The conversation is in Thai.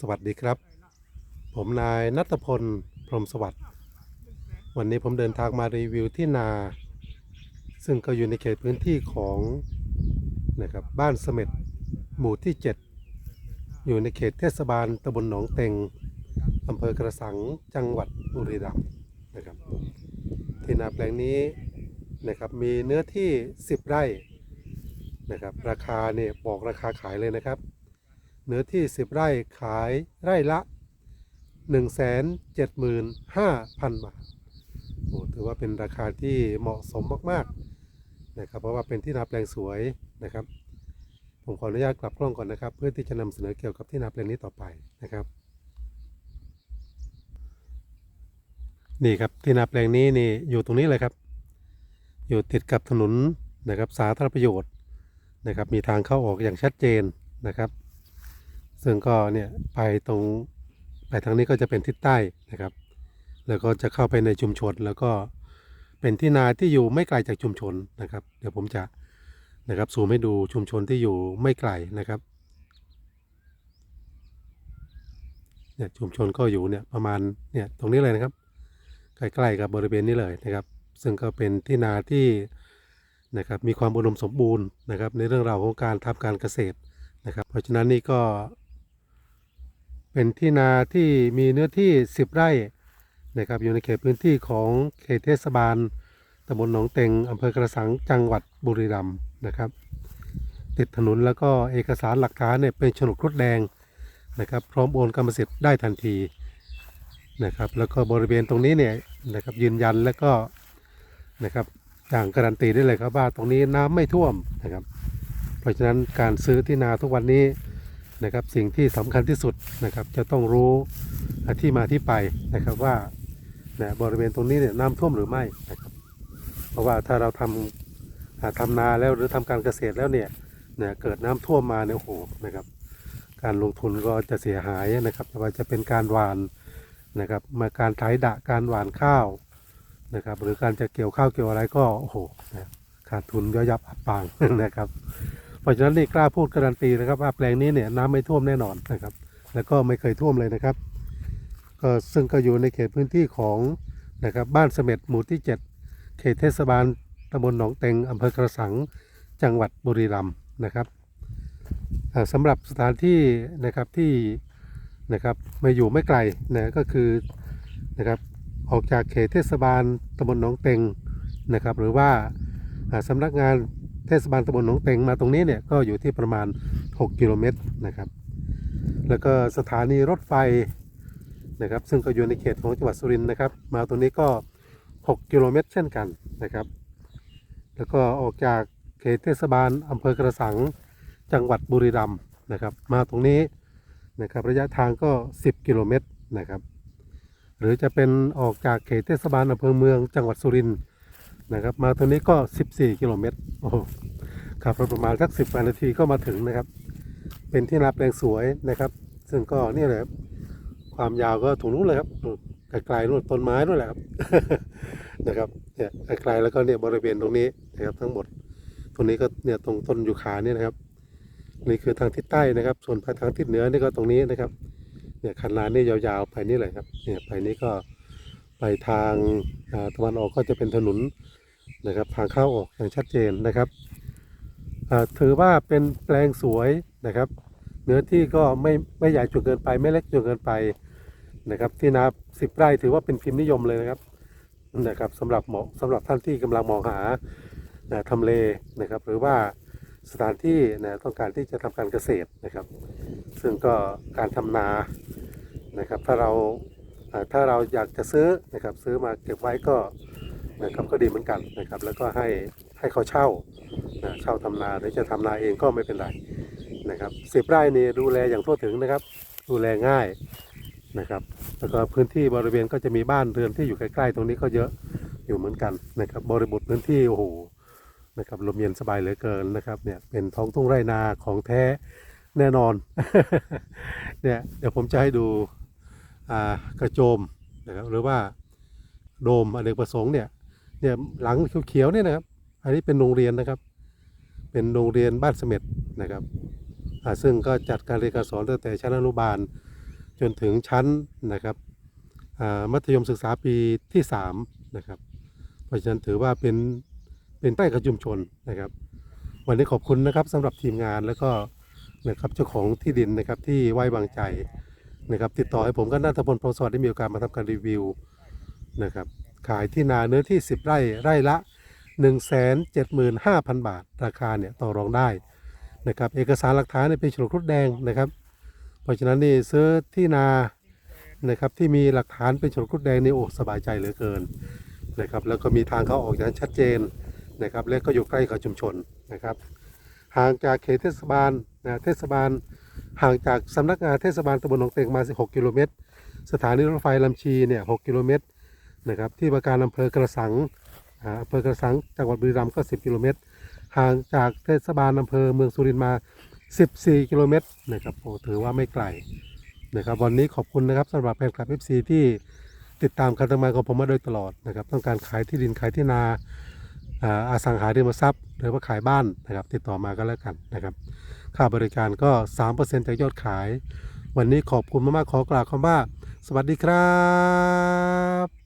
สวัสดีครับ ผมนายนัทพล พรมสวัสดิ์ วันนี้ผมเดินทางมารีวิวที่นา ซึ่งก็อยู่ในเขตพื้นที่ของนะครับบ้านเสม็ดหมู่ที่ 7 อยู่ในเขตเทศบาลตำบลหนองเต็งอำเภอกระสังจังหวัดบุรีรัมย์นะครับที่นาแปลงนี้นะครับมีเนื้อที่ 10 ไร่นะครับราคาเนี่ยบอกราคาขายเลยนะครับ เนื้อที่ 10 ไร่ขายไร่ละ 175,000 บาทโอ้ถือว่าเป็นราคาที่เหมาะสมมากๆนะครับเพราะว่าเป็นที่นาแปลงสวยนะครับ ผมขออนุญาตกลับกล้องก่อนนะครับ เพื่อที่จะนำเสนอเกี่ยวกับที่นาแปลงนี้ต่อไปนะครับ นี่ครับที่นาแปลงนี้นี่อยู่ตรงนี้เลยครับ อยู่ติดกับถนนนะครับสาธารณประโยชน์นะครับ มีทางเข้าออกอย่างชัดเจนนะครับ ซึ่งก็เนี่ยไปตรงไปทางนี้ก็จะเป็นทิศใต้นะครับ แล้วก็จะเข้าไปในชุมชนแล้วก็เป็นที่นาที่อยู่ไม่ไกลจากชุมชนนะครับ เดี๋ยวผมจะนะครับซูมให้ดูชุมชนที่อยู่ไม่ไกลนะครับเนี่ยชุมชนก็อยู่เนี่ยประมาณเนี่ยตรงนี้เลยนะครับ ใกล้ๆกับบริเวณนี้เลยนะครับ ซึ่งก็เป็นที่นาที่นะครับมีความอุดมสมบูรณ์นะครับ ในเรื่องราวของการทำการเกษตรนะครับ เพราะฉะนั้นนี่ก็ เป็นที่นาที่มีเนื้อที่ 10 ไร่นะครับอยู่ในเขตพื้นที่ของเขตเทศบาลตำบลหนองเต็งอำเภอกระสังจังหวัดบุรีรัมย์นะครับ ติดถนนแล้วก็เอกสารหลักฐานเนี่ยเป็นโฉนดครุฑแดงนะครับ พร้อมโอนกรรมสิทธิ์ได้ทันทีนะครับ แล้วก็บริเวณตรงนี้เนี่ยนะครับยืนยันแล้วก็นะครับอย่างการันตีได้เลยครับว่าตรงนี้น้ำไม่ท่วมนะครับ เพราะฉะนั้นการซื้อที่นาทุกวันนี้ นะครับสิ่งที่สำคัญที่สุดนะครับจะต้องรู้ที่มาที่ไปนะครับว่านะบริเวณตรงนี้เนี่ยน้ำท่วมหรือไม่นะครับ เพราะว่าถ้าเราทำอ่าทำนาแล้วหรือทำการเกษตรแล้วเนี่ยนะเกิดน้ำท่วมมาเนี่ยโอ้โหนะครับ การลงทุนก็จะเสียหายนะครับไม่ว่าจะเป็นการหวานนะครับ มาการไถดะการหวานข้าวนะครับ หรือการจะเกี่ยวข้าวเกี่ยวอะไรก็โอ้โหนะขาดทุนย่อยยับอับปางนะครับ เพราะฉะนั้นนี่กล้าพูดการันตีนะครับว่าแปลงนี้เนี่ยน้ำไม่ท่วมแน่นอนนะครับ แล้วก็ไม่เคยท่วมเลยนะครับก็ซึ่งก็อยู่ในเขตพื้นที่ของนะครับบ้านเสม็ดหมู่ที่ 7 เขตเทศบาลตำบลหนองเต็งอำเภอกระสังจังหวัดบุรีรัมย์นะครับสำหรับสถานที่นะครับที่นะครับมาอยู่ไม่ไกลนะก็คือนะครับออกจากเขตเทศบาลตำบลหนองเต็งนะครับ หรือว่าสำนักงาน เทศบาลตำบลหนองเต็งมาตรงนี้เนี่ยก็อยู่ที่ประมาณ 6 กิโลเมตรนะครับ แล้วก็สถานีรถไฟนะครับ ซึ่งก็อยู่ในเขตของจังหวัดสุรินทร์นะครับ มาตรงนี้ก็ 6 กิโลเมตร เช่นกันนะครับ แล้วก็ออกจากเขตเทศบาลอำเภอกระสังจังหวัดบุรีรัมย์นะครับ มาตรงนี้นะครับระยะทางก็ 10 กิโลเมตรนะครับ หรือจะเป็นออกจากเขตเทศบาลอำเภอเมืองจังหวัดสุรินทร์ นะครับ มาตรงนี้ก็ 14 กิโลเมตรโอ้ขับรถประมาณสัก10นาทีก็มาถึงนะครับ เป็นที่นาแปลงสวยนะครับ ซึ่งก็นี่แหละครับความยาวก็ถึงนู้นเลยครับไกลๆนู่นต้นไม้นู่นแหละครับนะครับเนี่ยไกลๆแล้วก็เนี่ยบริเวณตรงนี้นะครับทั้งหมด ตรงนี้ก็เนี่ยตรงต้นยูคาเนี่ยนะครับ นี่คือทางทิศใต้นะครับ ส่วนทางทิศเหนือนี่ก็ตรงนี้นะครับเนี่ยคันลานนี่ยาวๆไปนี่เลยครับเนี่ยไปนี่ก็ ไปทางาตะวันออกก็จะเป็นถนนนะครับทางเข้าออกอย่างชัดเจนนะครับถือว่าเป็นแปลงสวยนะครับ เนื้อที่ก็ไม่ไม่ใหญ่จนเกินไปไม่เล็กจนเกินไปนะครับ ที่นาสิบไร่ถือว่าเป็นพิมพ์นิยมเลยนะครับนะครับสำหรับเหมาะสำหรับท่านที่กำลังมองหานะทำเลนะครับ หรือว่าสถานที่นะต้องการที่จะทำการเกษตรนะครับ ซึ่งก็การทำนานะครับ ถ้าเรา ถ้าเราอยากจะซื้อนะครับซื้อมาเก็บไว้ก็นะครับก็ดีเหมือนกันนะครับ แล้วก็ให้ให้เขาเช่านะเช่าทำนาหรือจะทำนาเองก็ไม่เป็นไรนะครับสิบไร่นี่ดูแลอย่างทั่วถึงนะครับ ดูแลง่ายนะครับ แล้วก็พื้นที่บริเวณก็จะมีบ้านเรือนที่อยู่ใกล้ๆ ตรงนี้ก็เยอะอยู่เหมือนกันนะครับ บริบทพื้นที่โอ้โหนะครับลมเย็นสบายเหลือเกินนะครับเนี่ยเป็นท้องทุ่งไร่นาของแท้แน่นอนเนี่ยเดี๋ยวผมจะให้ดู กระโจมนะครับหรือว่าโดมอเนกประสงค์เนี่ยเนี่ยหลังเขียวๆเนี่ยนะครับ อันนี้เป็นโรงเรียนนะครับ เป็นโรงเรียนบ้านเสม็ดนะครับซึ่งก็จัดการเรียนการสอนตั้งแต่ชั้นอนุบาลนถึงชั้นนะครับมัธยมศึกษาปีที่3นะครับเพราะฉะนั้นถือว่าเป็นเป็นใกล้กับชุมชนนะครับ วันนี้ขอบคุณนะครับสำหรับทีมงานแล้วก็นะครับเจ้าของที่ดินนะครับที่ไว้วางใจ นะครับติดต่อให้ผมก็นัทพลโพสวัสดิ์ได้มีโอกาสมาทำการรีวิวนะครับขายที่นาเนื้อที่ 10 ไร่ไร่ละ 175,000 บาท ราคาเนี่ยต่อรองได้นะครับเอกสารหลักฐานเนี่ยเป็นฉลกรุดแดงนะครับ เพราะฉะนั้นนี่ซื้อที่นานะครับที่มีหลักฐานเป็นฉลกรุดแดงนี่โอ้สบายใจเหลือเกินนะครับแล้วก็มีทางเข้าออกอย่างชัดเจนนะครับและก็อยู่ใกล้กับชุมชนนะครับห่างจากเขตเทศบาลนะเทศบาล ห่างจากสำนักงานเทศบาลตำบลหนองเต็งมา 16 กิโลเมตร สถานีรถไฟลำชีเนี่ย 6 กิโลเมตรนะครับ ที่ว่าการอำเภอกระสังอำเภอกระสังจังหวัดบุรีรัมย์ก็ 10 กิโลเมตร ห่างจากเทศบาลอำเภอเมืองสุรินทร์มา 14 กิโลเมตรนะครับโอ้ถือว่าไม่ไกลนะครับวันนี้ขอบคุณนะครับสำหรับแฟนคลับ FC ที่ติดตามการทำงานของผมมาโดยตลอดนะครับต้องการขายที่ดินขายที่นาอ่าอสังหาริมทรัพย์ หรือว่าขายบ้านนะครับติดต่อมาก็แล้วกันนะครับ ค่าบริการก็ 3%จากยอดขาย วันนี้ขอบคุณมากๆขอกล่าวคำว่า สวัสดีครับ